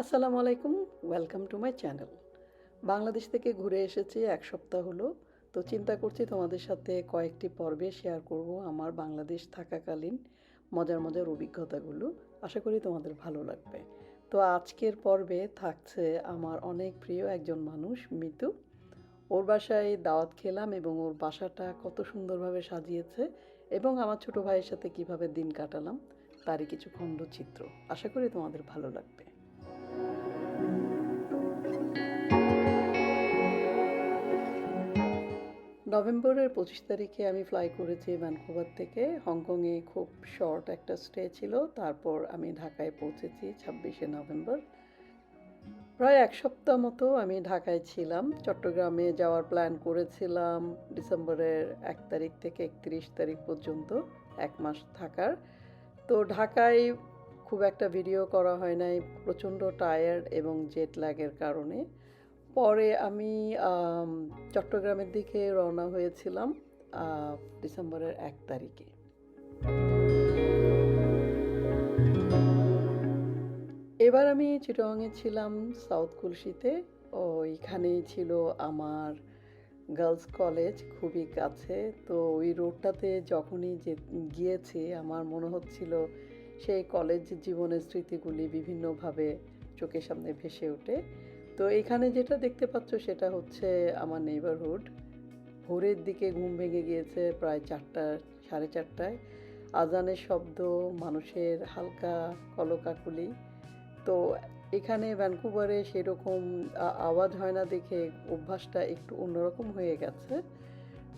আসসালামু আলাইকুম welcome to my channel Bangladesh থেকে ঘুরে এসেছি, এক সপ্তাহ হলো। তো চিন্তা করছি তোমাদের সাথে কয়েকটি পর্বে শেয়ার করব আমার বাংলাদেশ থাকাকালীন মজার মজার অভিজ্ঞতাগুলো। আশা করি তোমাদের ভালো লাগবে। তো আজকের পর্বে থাকছে আমার অনেক প্রিয় একজন মানুষ, মিতু। ওর বাসায় দাওয়াত খেলাম এবং ওর বাসাটা কত সুন্দরভাবে সাজিয়েছে এবং আমার ছোট ভাইয়ের সাথে কীভাবে দিন কাটালাম, তারই কিছু খণ্ডচিত্র। আশা করি তোমাদের ভালো লাগবে। নভেম্বরের পঁচিশ তারিখে আমি ফ্লাই করেছি ভ্যানকুভার থেকে। হংকংয়ে খুব শর্ট একটা স্টে ছিল। তারপর আমি ঢাকায় পৌঁছেছি ছাব্বিশে নভেম্বর। প্রায় এক সপ্তাহ মতো আমি ঢাকায় ছিলাম। চট্টগ্রামে যাওয়ার প্ল্যান করেছিলাম ডিসেম্বরের এক তারিখ থেকে একত্রিশ তারিখ পর্যন্ত, এক মাস থাকার। তো ঢাকায় খুব একটা ভিডিও করা হয় নাই, প্রচণ্ড টায়ার্ড এবং জেট ল্যাগের কারণে। পরে আমি চট্টগ্রামের দিকে রওনা হয়েছিলাম ডিসেম্বরের এক তারিখে। এবার আমি চিটংয়ে ছিলাম সাউথ কুলসিতে। ওইখানেই ছিল আমার গার্লস কলেজ খুবই কাছে। তো ওই রোডটাতে যখনই যে, গিয়েছি, আমার মনে হচ্ছিল সেই কলেজ জীবনের স্মৃতিগুলি বিভিন্নভাবে চোখের সামনে ভেসে ওঠে। তো এখানে যেটা দেখতে পাচ্ছ সেটা হচ্ছে আমার নেইবারহুড ভোরের দিকে ঘুম ভেঙে গিয়েছে প্রায় চারটা, সাড়ে চারটায়। আজানের শব্দ, মানুষের হালকা কলকাকুলি। তো এখানে ভ্যানকুভারে সেরকম আওয়াজ হয় না দেখে অভ্যাসটা একটু অন্যরকম হয়ে গেছে।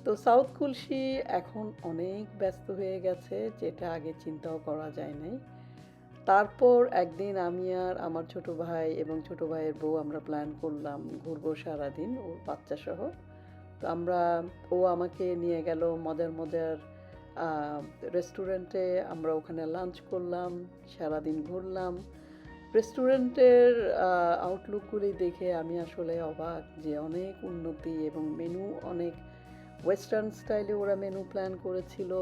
তো সাউথ কুলসি এখন অনেক ব্যস্ত হয়ে গেছে, যেটা আগে চিন্তাও করা যায় নাই। তারপর একদিন আমি আর আমার ছোট ভাই এবং ছোট ভাইয়ের বউ আমরা প্ল্যান করলাম ঘুরবো সারাদিন ওর বাচ্চা সহ। তো আমরা, ও আমাকে নিয়ে গেল মজার মজার রেস্টুরেন্টে আমরা ওখানে লাঞ্চ করলাম, সারাদিন ঘুরলাম। রেস্টুরেন্টের আউটলুকগুলি দেখে আমি আসলে অবাক যে অনেক উন্নতি এবং মেনু অনেক ওয়েস্টার্ন স্টাইলে ওরা মেনু প্ল্যান করেছিল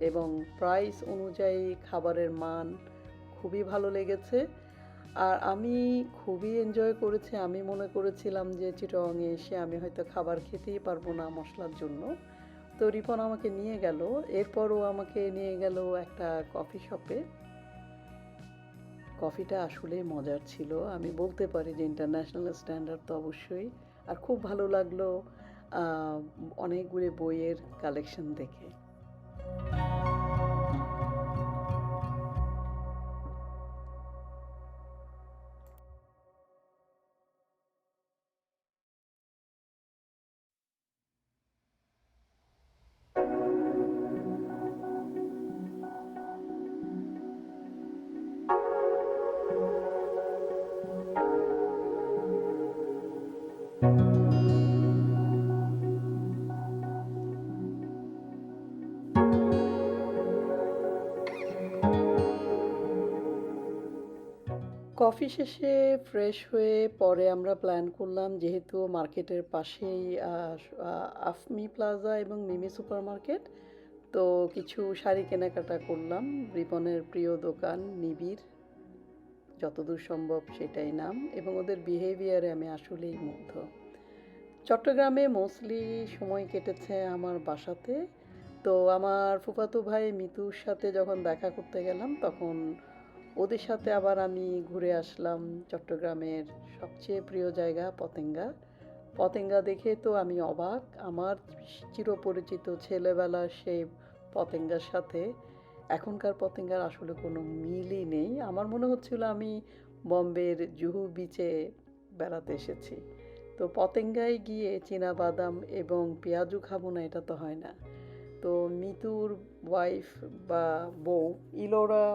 এবং প্রাইস অনুযায়ী খাবারের মান খুবই ভালো লেগেছে। আর আমি খুবই এনজয় করেছি। আমি মনে করেছিলাম যে চিটংয়ে এসে আমি হয়তো খাবার খেতেই পারব না মশলার জন্য। তো রিপন আমাকে নিয়ে গেল। এরপরও আমাকে নিয়ে গেল একটা কফি শপে কফিটা আসলে মজার ছিল। আমি বলতে পারি যে ইন্টারন্যাশনাল স্ট্যান্ডার্ড তো অবশ্যই। আর খুব ভালো লাগল অনেকগুলো বইয়ের কালেকশন দেখে। কফি শেষে ফ্রেশ হয়ে পরে আমরা প্ল্যান করলাম যেহেতু মার্কেটের পাশেই আফমি প্লাজা এবং মিমি সুপার মার্কেট তো কিছু শাড়ি কেনাকাটা করলাম। রিপনের প্রিয় দোকান নিবিড়, যতদূর সম্ভব সেটাই নাম এবং ওদের বিহেভিয়ারে আমি আসলেই মুগ্ধ। চট্টগ্রামে মোস্টলি সময় কেটেছে আমার বাসাতে। তো আমার ফুফাতো ভাই মিতুর সাথে যখন দেখা করতে গেলাম তখন ওদের সাথে আবার আমি ঘুরে আসলাম চট্টগ্রামের সবচেয়ে প্রিয় জায়গা পতেঙ্গা। পতেঙ্গা দেখে তো আমি অবাক। আমার চিরপরিচিত ছেলেবেলার সেই পতেঙ্গার সাথে এখনকার পতেঙ্গার আসলে কোনো মিলই নেই। আমার মনে হচ্ছিল আমি বম্বের জুহু বিচে বেড়াতে এসেছি। তো পতেঙ্গায় গিয়ে চীনা বাদাম এবং পেঁয়াজু খাব না, এটা তো হয় না। তো মিতুর ওয়াইফ বা বউ ইলোরা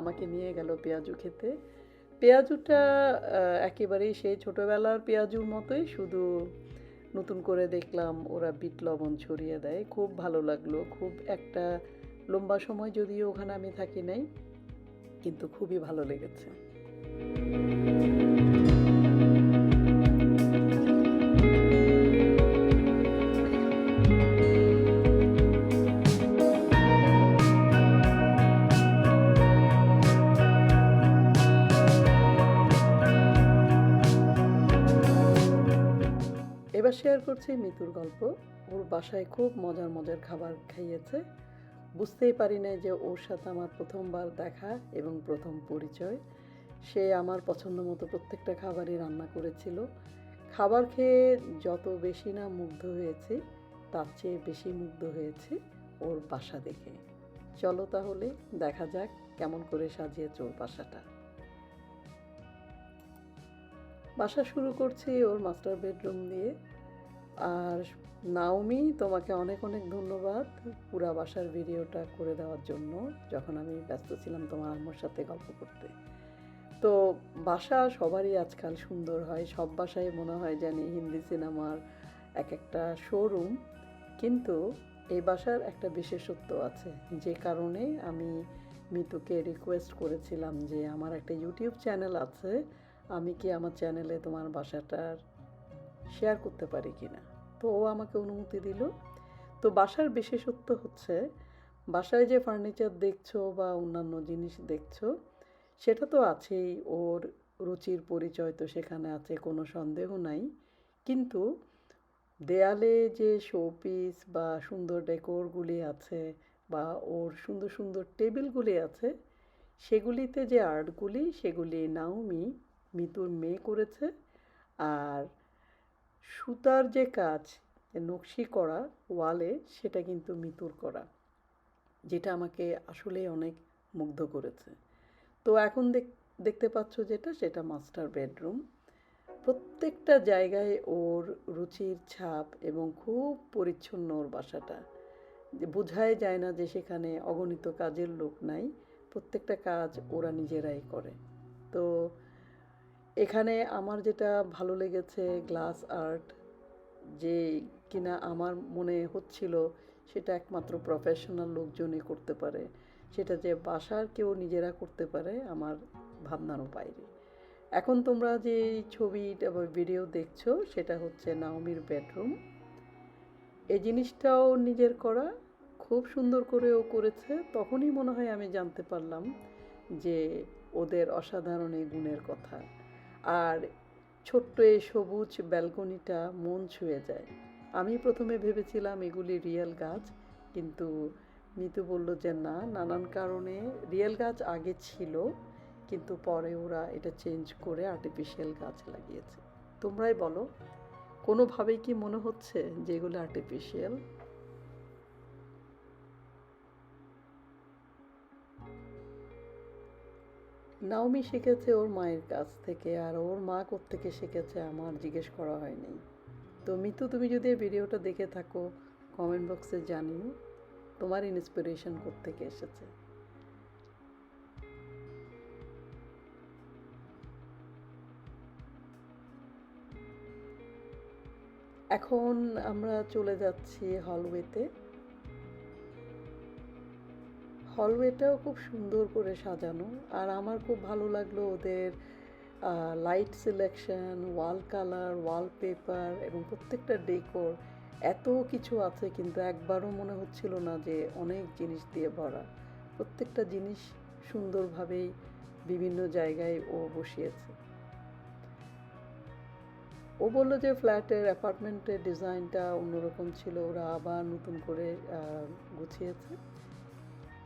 আমাকে নিয়ে গেল পেঁয়াজু খেতে। পেঁয়াজুটা একেবারেই সেই ছোটোবেলার পেঁয়াজুর মতোই শুধু নতুন করে দেখলাম ওরা বিট লবণ ছড়িয়ে দেয়। খুব ভালো লাগল, খুব একটা লম্বা সময় যদিও ওখানে আমি থাকি নাই, কিন্তু খুবই ভালো লেগেছে। শেয়ার করছি মিতুর গল্প। ওর বাসায় খুব মজার মজার খাবার খাইয়েছে। বুঝতেই পারি নাই যে ওর সাথে আমার প্রথমবার দেখা এবং প্রথম পরিচয়। সে আমার পছন্দ মতো প্রত্যেকটা খাবারই রান্না করেছিল। খাবার খেয়ে যত বেশি না মুগ্ধ হয়েছি, তার চেয়ে বেশি মুগ্ধ হয়েছি ওর বাসা দেখে। চলো তাহলে দেখা যাক কেমন করে সাজিয়েছে ওর বাসাটা। বাসা শুরু করছি ওর মাস্টার বেডরুম দিয়ে আর নাওমি তোমাকে অনেক অনেক ধন্যবাদ পুরা বাসার ভিডিওটা করে দেওয়ার জন্য, যখন আমি ব্যস্ত ছিলাম তোমার আম্মুর সাথে গল্প করতে। তো বাসা সবারই আজকাল সুন্দর হয়, সব বাসায় মনে হয় জানি হিন্দি সিনেমার এক একটা শোরুম কিন্তু এই বাসার একটা বিশেষত্ব আছে, যে কারণে আমি মিতুকে রিকোয়েস্ট করেছিলাম যে আমার একটা ইউটিউব চ্যানেল আছে, আমি কি আমার চ্যানেলে তোমার বাসাটার শেয়ার করতে পারি কি না তো ও আমাকে অনুমতি দিল। তো বাসার বিশেষত্ব হচ্ছে, বাসায় যে ফার্নিচার দেখছ বা অন্যান্য জিনিস দেখছ, সেটা তো আছেই, ওর রুচির পরিচয় তো সেখানে আছে, কোনো সন্দেহ নাই। কিন্তু দেয়ালে যে শোপিস বা সুন্দর ডেকোরগুলি আছে বা ওর সুন্দর সুন্দর টেবিলগুলি আছে, সেগুলিতে যে আর্টগুলি সেগুলি নাওমি মিতুর মেয়ে করেছে। আর সুতার যে কাজ, নকশি করা, ওয়ালে সেটা কিন্তু মিতুর করা, যেটা আমাকে আসলে অনেক মুগ্ধ করেছে। তো এখন দেখতে পাচ্ছ যেটা, সেটা মাস্টার বেডরুম। প্রত্যেকটা জায়গায় ওর রুচির ছাপ এবং খুব পরিচ্ছন্ন ওর বাসাটা। যে বোঝাই যায় না যে সেখানে অগণিত কাজের লোক নাই, প্রত্যেকটা কাজ ওরা নিজেরাই করে। তো এখানে আমার যেটা ভালো লেগেছে গ্লাস আর্ট, যে কিনা আমার মনে হচ্ছিল সেটা একমাত্র প্রফেশনাল লোকজনই করতে পারে। সেটা যে বাসার কেউ নিজেরা করতে পারে, আমার ভাবনারও বাইরে। এখন তোমরা যে ছবি বা ভিডিও দেখছ, সেটা হচ্ছে নাওমির বেডরুম এই জিনিসটাও নিজের করা, খুব সুন্দর করে ও করেছে। তখনই মনে হয় আমি জানতে পারলাম যে ওদের অসাধারণ এই গুণের কথা। আর ছোট্ট এই সবুজ ব্যালকনিটা মন ছুঁয়ে যায়। আমি প্রথমে ভেবেছিলাম এগুলি রিয়েল গাছ, কিন্তু মিতু বলল যে না, নানান কারণে রিয়েল গাছ আগে ছিল, কিন্তু পরে ওরা এটা চেঞ্জ করে আর্টিফিশিয়াল গাছ লাগিয়েছে। তোমরাই বলো, কোনোভাবেই কি মনে হচ্ছে যে এগুলো আর্টিফিশিয়াল নাওমি শিখেছে ওর মায়ের কাছ থেকে আর ওর মা থেকে শিখেছে আমার জিজ্ঞেস করা হয়নি। তো মিতু, তুমি যদি এই ভিডিওটা দেখে থাকো কমেন্ট বক্সে জানিও তোমার ইন্সপিরেশন থেকে এসেছে। এখন আমরা চলে যাচ্ছি হলওয়েতে হলওয়েটাও খুব সুন্দর করে সাজানো। আর আমার খুব ভালো লাগল ওদের light selection wall colour wallpaper এবং প্রত্যেকটা ডেকোর এত কিছু আছে কিন্তু একবারও মনে হচ্ছিল না যে অনেক জিনিস দিয়ে ভরা। প্রত্যেকটা জিনিস সুন্দরভাবেই বিভিন্ন জায়গায় ও বসিয়েছে। ও বলল যে ফ্ল্যাটের অ্যাপার্টমেন্টের ডিজাইনটা অন্যরকম ছিল, ওরা আবার নতুন করে গুছিয়েছে।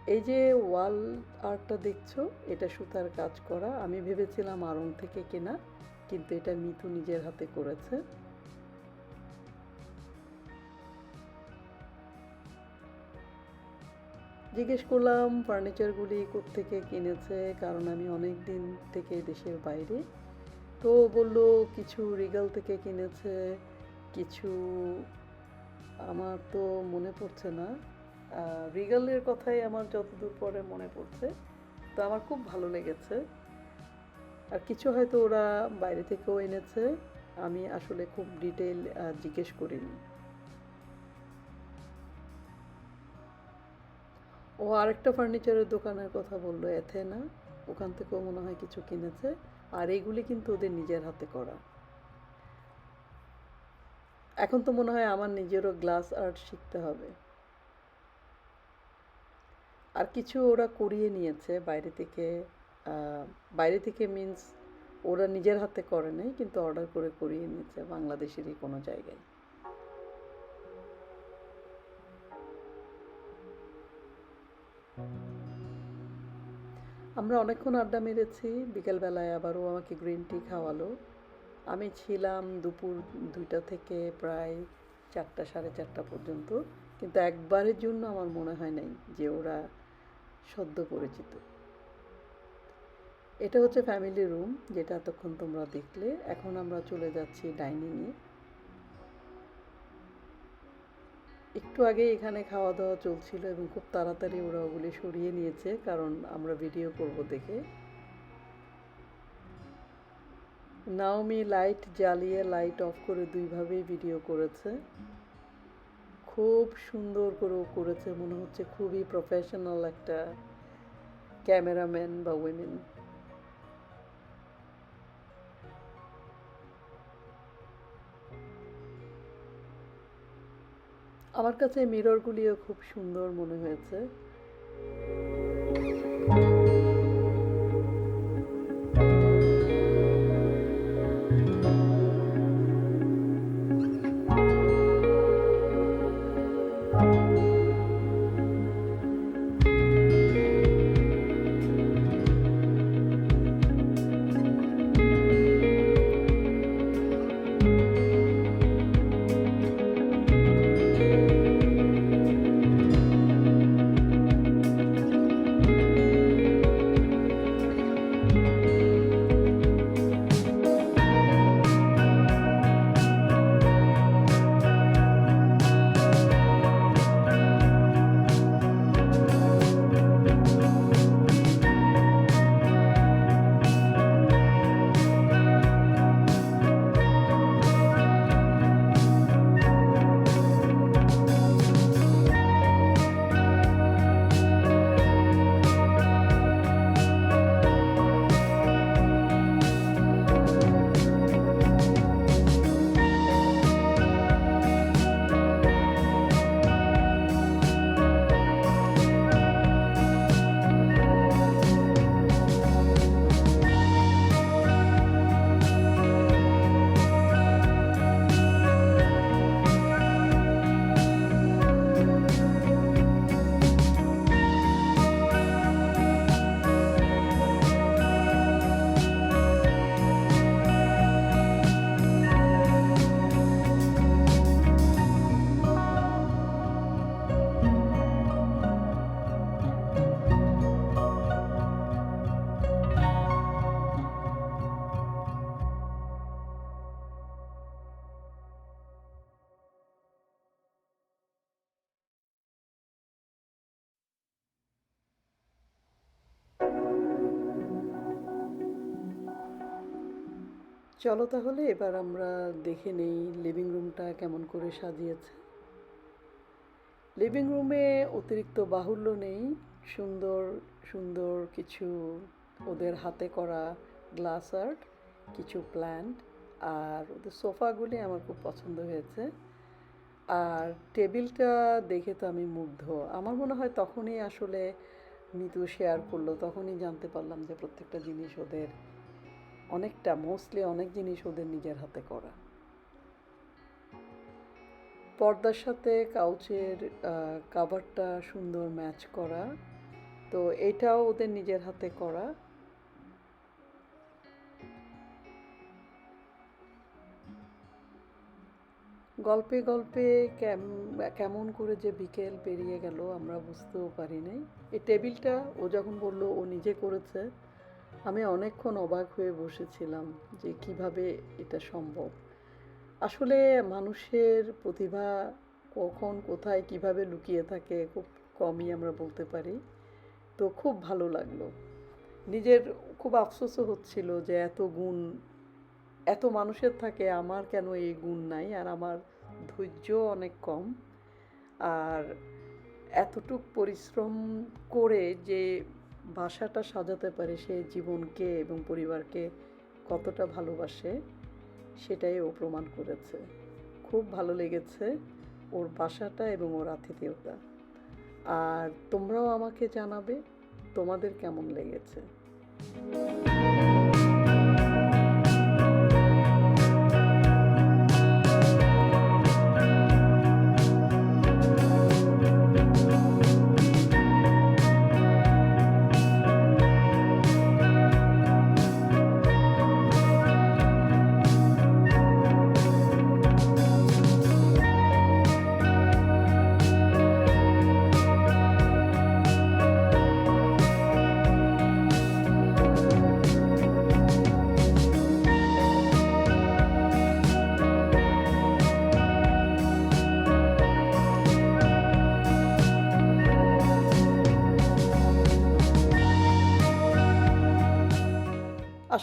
এই যে ওয়াল আর্টটা দেখছ, এটা সুতার কাজ করা। আমি ভেবেছিলাম আড়ং থেকে কেনা, কিন্তু এটা মিথু নিজের হাতে করেছে। জিজ্ঞেস করলাম, ফার্নিচারগুলি থেকে কিনেছে? কারণ আমি অনেক দিন থেকে দেশের বাইরে। তো বলল, কিছু রিগাল থেকে কিনেছে, কিছু আমার তো মনে পড়ছে না। রিগালের কথাই আমার যতদূর পরে মনে পড়ছে। তো আমার খুব ভালো লেগেছে। আর কিছু হয়তো ওরা বাইরে থেকেও এনেছে। আমি আসলে খুব ডিটেল জিজ্ঞেস করিনি। ও আরেকটা ফার্নিচারের দোকানের কথা বলল এথেনা ওখান থেকেও মনে হয় কিছু কিনেছে। আর এইগুলি কিন্তু ওদের নিজের হাতে করা। এখন তো মনে হয় আমার নিজেরও গ্লাস আর্ট শিখতে হবে। আর কিছু ওরা করিয়ে নিয়েছে বাইরে থেকে বাইরে থেকে মিন্স ওরা নিজের হাতে করে নাই, কিন্তু অর্ডার করে করিয়ে নিয়েছে বাংলাদেশেরই কোনো জায়গায়। আমরা অনেকক্ষণ আড্ডা মেরেছি, বিকেলবেলায় আবারও আমাকে গ্রিন টি খাওয়ালো। আমি ছিলাম দুপুর দুইটা থেকে প্রায় চারটা, সাড়ে চারটা পর্যন্ত, কিন্তু একবারের জন্য আমার মনে হয় নাই যে ওরা সদ্য পরিচিত। এটা হচ্ছে ফ্যামিলি রুম যেটা এতক্ষণ তোমরা দেখলে। এখন আমরা চলে যাচ্ছি ডাইনিংয়ে একটু আগে এখানে খাওয়া দাওয়া চলছিল এবং খুব তাড়াতাড়ি ওরা ওগুলি সরিয়ে নিয়েছে, কারণ আমরা ভিডিও করব দেখে। নাওমি লাইট জ্বালিয়ে লাইট অফ করে দুইভাবেই ভিডিও করেছে। খুব সুন্দর করে করেছে, মনে হচ্ছে খুবই প্রফেশনাল একটা ক্যামেরাম্যান বা উইমেন আমার কাছে মিররগুলিও খুব সুন্দর মনে হয়েছে। চলো তাহলে, এবার আমরা দেখে নেই লিভিং রুমটা কেমন করে সাজিয়েছে। লিভিং রুমে অতিরিক্ত বাহুল্য নেই, সুন্দর সুন্দর কিছু ওদের হাতে করা গ্লাস আর্ট কিছু প্ল্যান্ট আর ওদের সোফাগুলি আমার খুব পছন্দ হয়েছে। আর টেবিলটা দেখে তো আমি মুগ্ধ। আমার মনে হয় তখনই আসলে মিতু শেয়ার করল, তখনই জানতে পারলাম যে প্রত্যেকটা জিনিস ওদের অনেকটা মোস্টলি অনেক জিনিস ওদের নিজের হাতে করা। পর্দার সাথে কাউচের কাভারটা সুন্দর ম্যাচ করা। তো এটাও ওদের নিজের হাতে করা। গল্পে গল্পে কেমন করে যে বিকেল পেরিয়ে গেল আমরা বুঝতেও পারি নাই। এই টেবিলটা ও যখন বলল, ও নিজে করেছে আমি অনেকক্ষণ অবাক হয়ে বসেছিলাম যে কীভাবে এটা সম্ভব। আসলে মানুষের প্রতিভা কখন, কোথায়, কীভাবে লুকিয়ে থাকে খুব কমই আমরা বলতে পারি। তো খুব ভালো লাগল। নিজের খুব আফসোসও হচ্ছিল যে এত গুণ, এত মানুষের থাকে, আমার কেন এই গুণ নাই? আর আমার ধৈর্য অনেক কম। আর এতটুক পরিশ্রম করে যে বাসাটা সাজাতে পারে সে জীবনকে এবং পরিবারকে কতটা ভালোবাসে, সেটাই ও প্রমাণ করেছে। খুব ভালো লেগেছে ওর বাসাটা এবং ওর আতিথেয়তা। আর তোমরাও আমাকে জানাবে তোমাদের কেমন লেগেছে।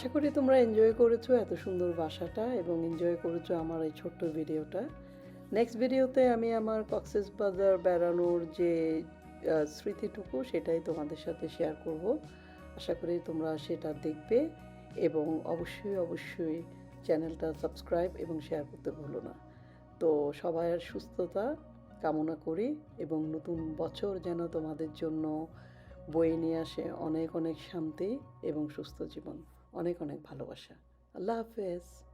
আশা করি তোমরা এনজয় করেছ এত সুন্দর বাসাটা এবং এনজয় করেছ আমার এই ছোট্ট ভিডিওটা। নেক্সট ভিডিওতে আমি আমার কক্সেস বাজার বেড়ানোর যে স্মৃতিটুকু সেটাই তোমাদের সাথে শেয়ার করব। আশা করি তোমরা সেটা দেখবে এবং অবশ্যই অবশ্যই চ্যানেলটা সাবস্ক্রাইব এবং শেয়ার করতে ভুলো না। তো সবার সুস্থতা কামনা করি এবং নতুন বছর যেন তোমাদের জন্য বয়ে নিয়ে আসে অনেক অনেক শান্তি এবং সুস্থ জীবন। অনেক অনেক ভালোবাসা। আল্লাহ হাফেজ।